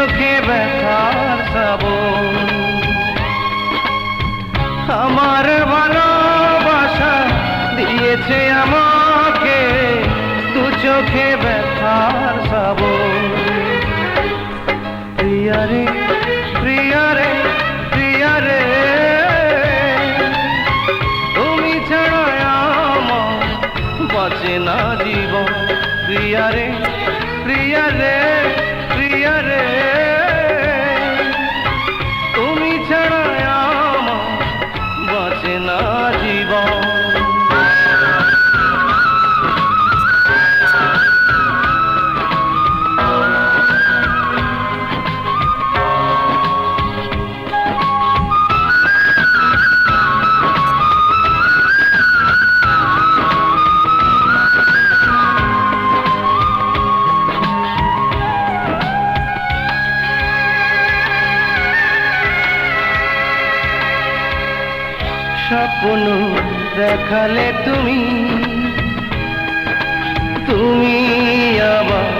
চোখে ব্যথার সব। আমার ভালোবাসা দিয়েছে আমাকে দু চোখে ব্যথার স্বপ্ন দেখালে তুমি তুমি আবার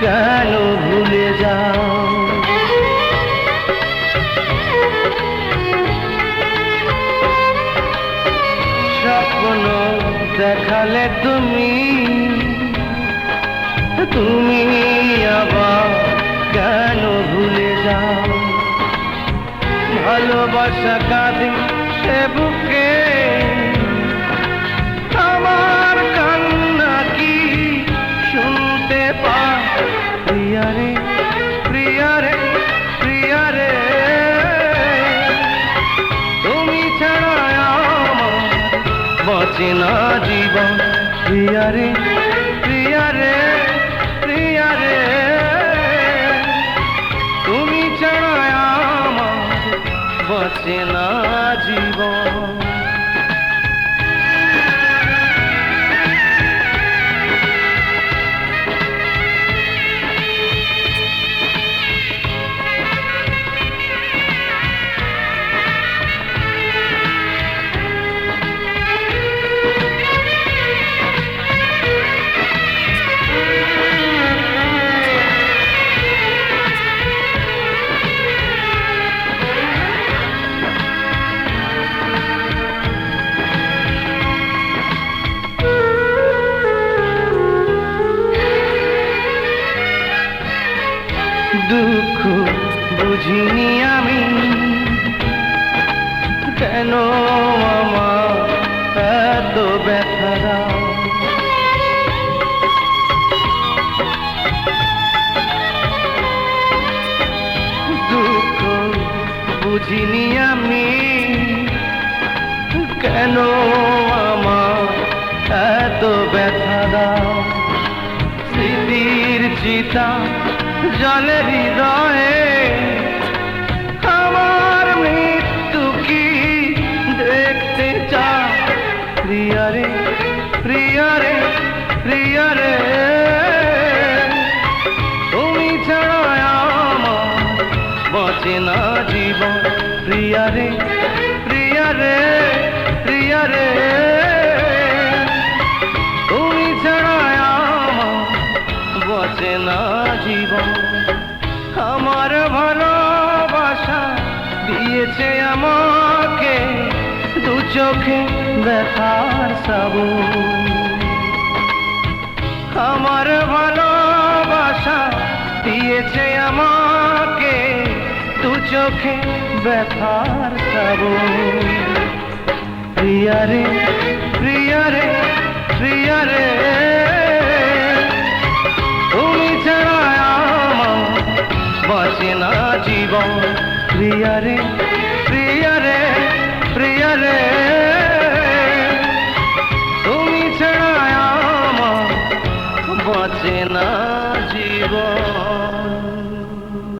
কেন ভুলে যাও? স্বপ্ন দেখালে তুমি তুমি আবার কেন ভুলে যাও? ভালোবাসা কাঁদে সে বুকে। আমার কান্না কি শুনতে পা প্রিয়ারে প্রিয়ারে প্রিয়ারে তুমি ছাড়া আমার জীবন। প্রিয়ারে জীবন বুঝিনি আমি কেন আমার এত ব্যথা দাও? দুঃখ বুঝিনি আমি কেন আমার এত ব্যথা দাও স্মৃতির চিতা জলে হৃদয়ে বাঁচে না জীবন প্রিয়ারে প্রিয়ারে প্রিয়ারে তুমি ছাড়া আমার বাঁচে না জীবন। আমার ভালোবাসা দিয়েছে আমাকে দু চোখে ব্যথার সাবুন। আমার ভালোবাসা দিয়েছে আমাকে দু চোখে ব্যথার সাবো প্রিয়ারে প্রিয়ারে প্রিয়ারে, তুমি ছাড়া বাঁচে না জীবন। প্রিয়ারে প্রিয়ারে প্রিয়ারে, তুমি ছাড়া বাঁচে না